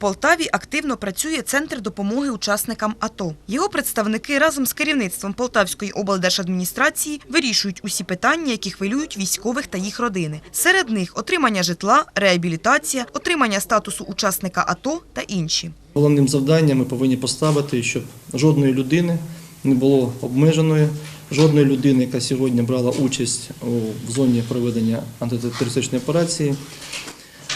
Полтаві активно працює центр допомоги учасникам АТО. Його представники разом з керівництвом Полтавської облдержадміністрації вирішують усі питання, які хвилюють військових та їх родини. Серед них отримання житла, реабілітація, отримання статусу учасника АТО та інші. Головним завданням ми повинні поставити, щоб жодної людини не було обмеженої, жодної людини, яка сьогодні брала участь в зоні проведення антитерористичної операції.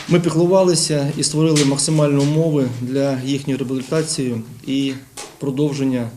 Ми піклувалися і створили максимальні умови для їхньої реабілітації і продовження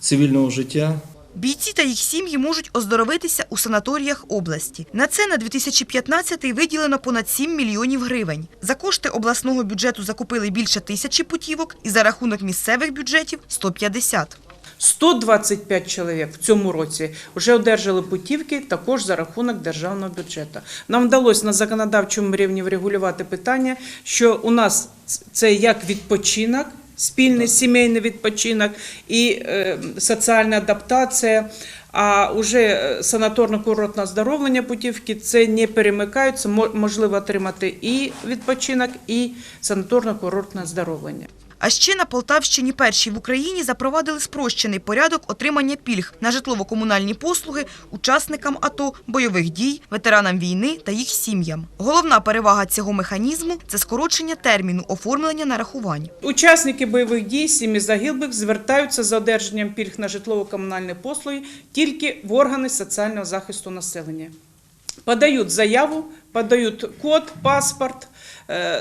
цивільного життя Бійці та їх сім'ї можуть оздоровитися у санаторіях області. На це на 2015-й виділено понад 7 мільйонів гривень. За кошти обласного бюджету закупили більше тисячі путівок і за рахунок місцевих бюджетів – 150. 125 чоловік в цьому році вже одержали путівки також за рахунок державного бюджету. Нам вдалося на законодавчому рівні врегулювати питання, що у нас це як відпочинок, спільний сімейний відпочинок і е, соціальна адаптація. А уже е, санаторно-курортне оздоровлення путівки це не перемикаються, мо- можливо отримати і відпочинок, і санаторно-курортне оздоровлення. А ще на Полтавщині перші в Україні запровадили спрощений порядок отримання пільг на житлово-комунальні послуги учасникам АТО, бойових дій, ветеранам війни та їх сім'ям. Головна перевага цього механізму – це скорочення терміну оформлення нарахувань. Учасники бойових дій, сім'ї загиблих звертаються за одержанням пільг на житлово-комунальні послуги тільки в органи соціального захисту населення. Подають заяву, подають код, паспорт,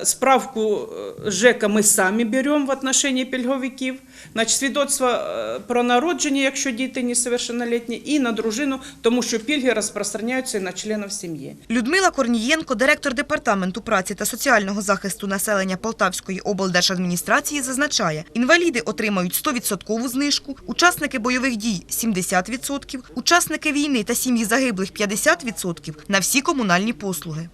справку э, ЖЕКа ми самі беремо в отношении пільговиків, значить, свідоцтво е, про народження, якщо діти несовершеннолетні, і на дружину, тому що пільги розпространяються на членів сім'ї. Людмила Корнієнко, директор департаменту праці та соціального захисту населення Полтавської облдержадміністрації, зазначає, інваліди отримають 100% знижку, учасники бойових дій – 70%, учасники війни та сім'ї загиблих – 50% на всі комунальні послуги.